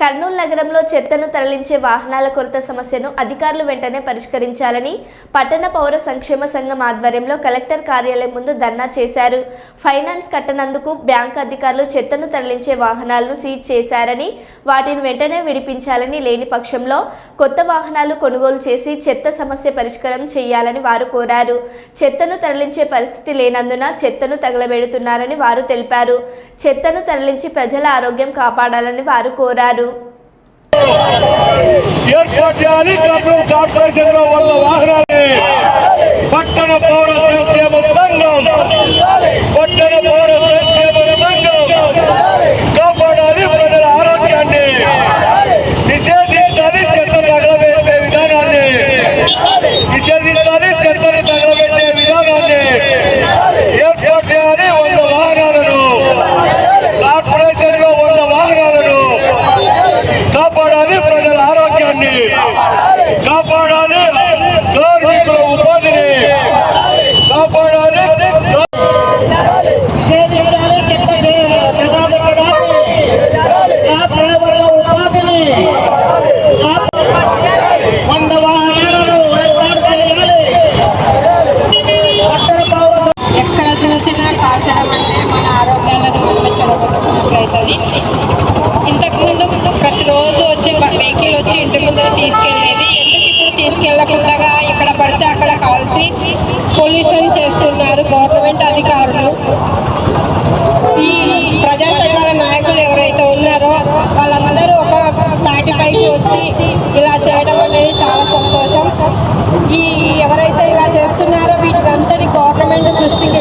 కర్నూలు నగరంలో చెత్తను తరలించే వాహనాల కొరత సమస్యను అధికారులు వెంటనే పరిష్కరించాలని పట్టణ పౌర సంక్షేమ సంఘం ఆధ్వర్యంలో కలెక్టర్ కార్యాలయం ముందు ధర్నా చేశారు. ఫైనాన్స్ కట్టనందుకు బ్యాంక్ అధికారులు చెత్తను తరలించే వాహనాలను సీజ్ చేశారని వాటిని వెంటనే విడిపించాలని లేని పక్షంలో కొత్త వాహనాలు కొనుగోలు చేసి చెత్త సమస్య పరిష్కారం చేయాలని వారు కోరారు. చెత్తను తరలించే పరిస్థితి లేనందున చెత్తను తగలబెడుతున్నారని వారు తెలిపారు. చెత్తను తరలించి ప్రజల ఆరోగ్యం కాపాడాలని వారు కోరారు. ఏర్పాటు చేయాలి. కర్నూలు కార్పొరేషన్లో ఉన్న వాహనాన్ని పట్టణ పౌర సంక్షేమ సంఘం. పట్టణ పౌర సంక్షేమ సంఘం. కాపాడాలి ప్రజల ఆరోగ్యాన్ని. నిషేధించాలి చెత్త తగలబెట్టే విధానాన్ని. నిషేధించాలి చెత్తని తగలబెట్టే విధానాన్ని ఏర్పాటు చేయాలి వంద వాహనాలను కార్పొరేషన్లో వంద వాహనాలను కాపాడాలి ప్రజల ఆరోగ్యాన్ని కాపాడాలి కార్మికుల ఉపాధిని కాపాడాలి చేయాలి చెత్త డ్రైవర్ల ఉపాధిని వంద వాహనాలను ఏర్పాటు చేయాలి పట్టణ పౌర ఎక్కడ చూసినా కాల్చడం అంటే మన ఆరోగ్యాలను మనం చెడగొట్టుకున్నట్లయితుంది ఇంతకుముందు ప్రతిరోజు వచ్చి వెహికల్ వచ్చి ఇంటి ముందర తీసుకెళ్ళేది తీసుకెళ్ళకుండా ఇక్కడ పడితే అక్కడ కాల్చి పొల్యూషన్ చేస్తున్నారు గవర్నమెంట్ అధికారులు. ఈ ప్రజా సంఘాల నాయకులు ఎవరైతే ఉన్నారో వాళ్ళందరూ ఒక తాటిపైకి వచ్చి ఇలా చేయడం అనేది చాలా సంతోషం. ఈ ఎవరైతే ఇలా చేస్తున్నారో వీటికంతని గవర్నమెంట్ దృష్టికి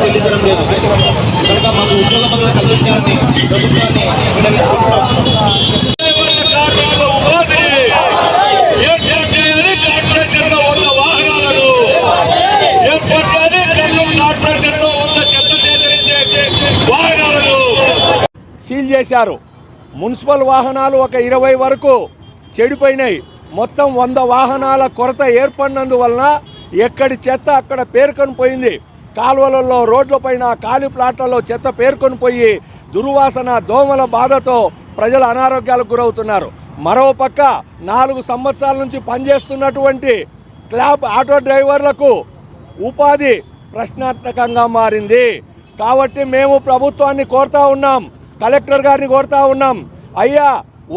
చెల్లించడం లేదు కనుక మాకు ఉద్యోగ భద్రత కల్పించాలని ప్రభుత్వాన్ని విన్నవించుకుంటున్నాం కార్మికుల ఉపాధిని ఏర్పాటు చేయాలి కార్పొరేషన్లో ఉన్న వాహనాలను ఏర్పాటు చేయాలి కర్నూలు కార్పొరేషన్లో ఉన్న చెత్త సేకరించే వాహనాలను సీల్ చేశారు. మున్సిపల్ వాహనాలు ఒక ఇరవై వరకు చెడిపోయినాయి. మొత్తం వంద వాహనాల కొరత ఏర్పడినందువలన ఎక్కడి చెత్త అక్కడ పేర్కొని పోయింది. కాలువలలో రోడ్లపైన ఖాళీ ప్లాట్లలో చెత్త పేర్కొని పోయి దుర్వాసన దోమల బాధతో ప్రజలు అనారోగ్యాలకు గురవుతున్నారు. మరోపక్క నాలుగు సంవత్సరాల నుంచి పనిచేస్తున్నటువంటి క్లాబ్ ఆటో డ్రైవర్లకు ఉపాధి ప్రశ్నాత్మకంగా మారింది. కాబట్టి మేము ప్రభుత్వాన్ని కోరుతా ఉన్నాం. కలెక్టర్ గారిని కోరుతా ఉన్నాం. అయ్యా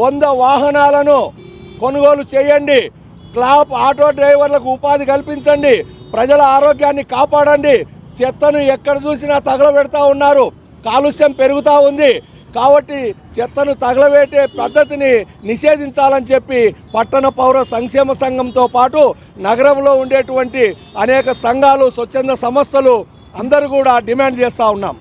వంద వాహనాలను కొనుగోలు చేయండి. క్లాప్ ఆటో డ్రైవర్లకు ఉపాధి కల్పించండి. ప్రజల ఆరోగ్యాన్ని కాపాడండి. చెత్తను ఎక్కడ చూసినా తగలబెడతా ఉన్నారు. కాలుష్యం పెరుగుతూ ఉంది. కాబట్టి చెత్తను తగలబెట్టే పద్ధతిని నిషేధించాలని చెప్పి పట్టణ పౌర సంక్షేమ సంఘంతో పాటు నగరంలో ఉండేటువంటి అనేక సంఘాలు స్వచ్ఛంద సంస్థలు అందరూ కూడా డిమాండ్ చేస్తూ ఉన్నాం.